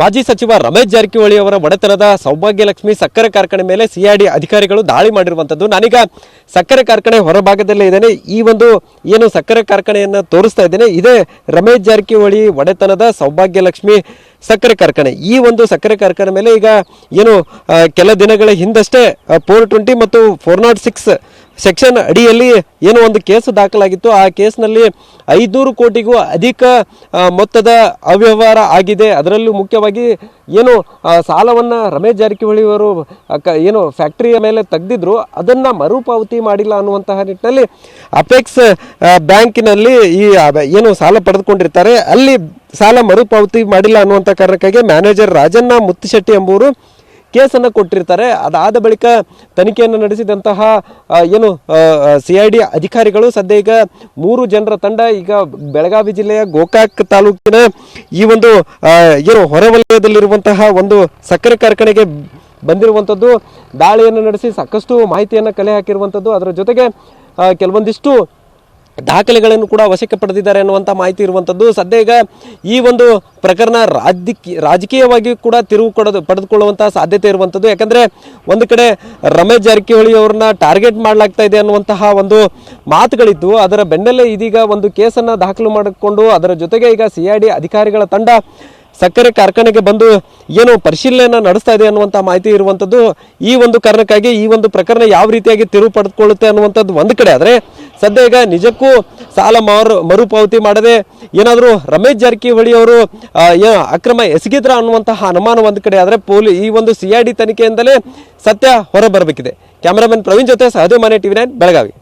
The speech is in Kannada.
ಮಾಜಿ ಸಚಿವ ರಮೇಶ್ ಜಾರಕಿಹೊಳಿ ಅವರ ಒಡೆತನದ ಸೌಭಾಗ್ಯಲಕ್ಷ್ಮಿ ಸಕ್ಕರೆ ಕಾರ್ಖಾನೆ ಮೇಲೆ ಸಿಐಡಿ ಅಧಿಕಾರಿಗಳು ದಾಳಿ ಮಾಡಿರುವಂಥದ್ದು. ನಾನೀಗ ಸಕ್ಕರೆ ಕಾರ್ಖಾನೆ ಹೊರಭಾಗದಲ್ಲೇ ಇದ್ದೇನೆ. ಈ ಒಂದು ಏನು ಸಕ್ಕರೆ ಕಾರ್ಖಾನೆಯನ್ನು ತೋರಿಸ್ತಾ ಇದ್ದೇನೆ. ಇದೇ ರಮೇಶ್ ಜಾರಕಿಹೊಳಿ ಒಡೆತನದ ಸೌಭಾಗ್ಯಲಕ್ಷ್ಮಿ ಸಕ್ಕರೆ ಕಾರ್ಖಾನೆ. ಈ ಒಂದು ಸಕ್ಕರೆ ಕಾರ್ಖಾನೆ ಮೇಲೆ ಈಗ ಏನು ಕೆಲ ದಿನಗಳ ಹಿಂದಷ್ಟೇ ಫೋರ್ ಟ್ವೆಂಟಿ ಮತ್ತು ಫೋರ್ ನಾಟ್ ಸಿಕ್ಸ್ ಸೆಕ್ಷನ್ ಅಡಿಯಲ್ಲಿ ಏನೋ ಒಂದು ಕೇಸ್ ದಾಖಲಾಗಿತ್ತು. ಆ ಕೇಸ್ನಲ್ಲಿ ಐದುನೂರು ಕೋಟಿಗೂ ಅಧಿಕ ಮೊತ್ತದ ಅವ್ಯವಹಾರ ಆಗಿದೆ. ಅದರಲ್ಲೂ ಮುಖ್ಯವಾಗಿ ಏನು ಸಾಲವನ್ನು ರಮೇಶ್ ಜಾರಕಿಹೊಳಿ ಅವರು ಏನು ಫ್ಯಾಕ್ಟರಿಯ ಮೇಲೆ ತೆಗೆದಿದ್ರು. ಅದನ್ನು ಮರುಪಾವತಿ ಮಾಡಿಲ್ಲ ಅನ್ನುವಂತಹ ನಿಟ್ಟಿನಲ್ಲಿ ಅಪೆಕ್ಸ್ ಬ್ಯಾಂಕಿನಲ್ಲಿ ಈ ಏನು ಸಾಲ ಪಡೆದುಕೊಂಡಿರ್ತಾರೆ. ಅಲ್ಲಿ ಸಾಲ ಮರುಪಾವತಿ ಮಾಡಿಲ್ಲ ಅನ್ನುವಂಥ ಕಾರಣಕ್ಕಾಗಿ ಮ್ಯಾನೇಜರ್ ರಾಜಣ್ಣ ಮುತ್ತುಶೆಟ್ಟಿ ಎಂಬುವರು ಕೇಸನ್ನು ಕೊಟ್ಟಿರ್ತಾರೆ. ಅದಾದ ಬಳಿಕ ತನಿಖೆಯನ್ನು ನಡೆಸಿದಂತಹ ಏನು ಸಿ ಐ ಡಿ ಅಧಿಕಾರಿಗಳು ಸದ್ಯ ಈಗ ಮೂರು ಜನರ ತಂಡ ಈಗ ಬೆಳಗಾವಿ ಜಿಲ್ಲೆಯ ಗೋಕಾಕ್ ತಾಲೂಕಿನ ಈ ಒಂದು ಏನು ಹೊರವಲಯದಲ್ಲಿರುವಂತಹ ಒಂದು ಸಕ್ಕರೆ ಕಾರ್ಖಾನೆಗೆ ಬಂದಿರುವಂಥದ್ದು. ದಾಳಿಯನ್ನು ನಡೆಸಿ ಸಾಕಷ್ಟು ಮಾಹಿತಿಯನ್ನು ಕಲೆ ಹಾಕಿರುವಂಥದ್ದು. ಅದರ ಜೊತೆಗೆ ಕೆಲವೊಂದಿಷ್ಟು ದಾಖಲೆಗಳನ್ನು ಕೂಡ ವಶಕ್ಕೆ ಪಡೆದಿದ್ದಾರೆ ಅನ್ನುವಂಥ ಮಾಹಿತಿ ಇರುವಂಥದ್ದು ಸದ್ಯ ಈಗ ಈ ಒಂದು ಪ್ರಕರಣ ರಾಜಕೀಯ, ರಾಜಕೀಯವಾಗಿ ಕೂಡ ತಿರುವು ಕೊಡೋದು ಪಡೆದುಕೊಳ್ಳುವಂಥ ಸಾಧ್ಯತೆ ಇರುವಂಥದ್ದು ಯಾಕಂದ್ರೆ ಒಂದು ಕಡೆ ರಮೇಶ್ ಜಾರಕಿಹೊಳಿ ಅವ್ರನ್ನ ಟಾರ್ಗೆಟ್ ಮಾಡಲಾಗ್ತಾ ಇದೆ ಅನ್ನುವಂತಹ ಒಂದು ಮಾತುಗಳಿದ್ದು, ಅದರ ಬೆನ್ನಲ್ಲೇ ಇದೀಗ ಒಂದು ಕೇಸನ್ನು ದಾಖಲು ಮಾಡಿಕೊಂಡು ಅದರ ಜೊತೆಗೆ ಈಗ ಸಿ ಐ ಡಿ ಅಧಿಕಾರಿಗಳ ತಂಡ ಸಕ್ಕರೆ ಕಾರ್ಖಾನೆಗೆ ಬಂದು ಏನು ಪರಿಶೀಲನೆಯನ್ನು ನಡೆಸ್ತಾ ಇದೆ ಅನ್ನುವಂಥ ಮಾಹಿತಿ ಇರುವಂಥದ್ದು ಈ ಒಂದು ಕಾರಣಕ್ಕಾಗಿ ಈ ಒಂದು ಪ್ರಕರಣ ಯಾವ ರೀತಿಯಾಗಿ ತಿರುವು ಪಡೆದುಕೊಳ್ಳುತ್ತೆ ಅನ್ನುವಂಥದ್ದು ಒಂದು ಕಡೆ. ಆದರೆ ಸದ್ಯ ಈಗ ನಿಜಕ್ಕೂ ಸಾಲ ಮರು ಮರುಪಾವತಿ ಮಾಡದೆ ಏನಾದರೂ ರಮೇಶ್ ಜಾರಕಿಹೊಳಿ ಅವರು ಅಕ್ರಮ ಎಸಗಿದ್ರ ಅನ್ನುವಂತಹ ಅನುಮಾನ ಒಂದು ಕಡೆ ಆದರೆ ಪೊಲೀ, ಈ ಒಂದು ಸಿ ಐ ಡಿ ತನಿಖೆಯಿಂದಲೇ ಸತ್ಯ ಹೊರಬರಬೇಕಿದೆ. ಕ್ಯಾಮರಾಮನ್ ಪ್ರವೀಣ್ ಜೊತೆ ಸಹದೇವ್ ಮನೆ ಟಿವಿ ನೈನ್, ಬೆಳಗಾವಿ.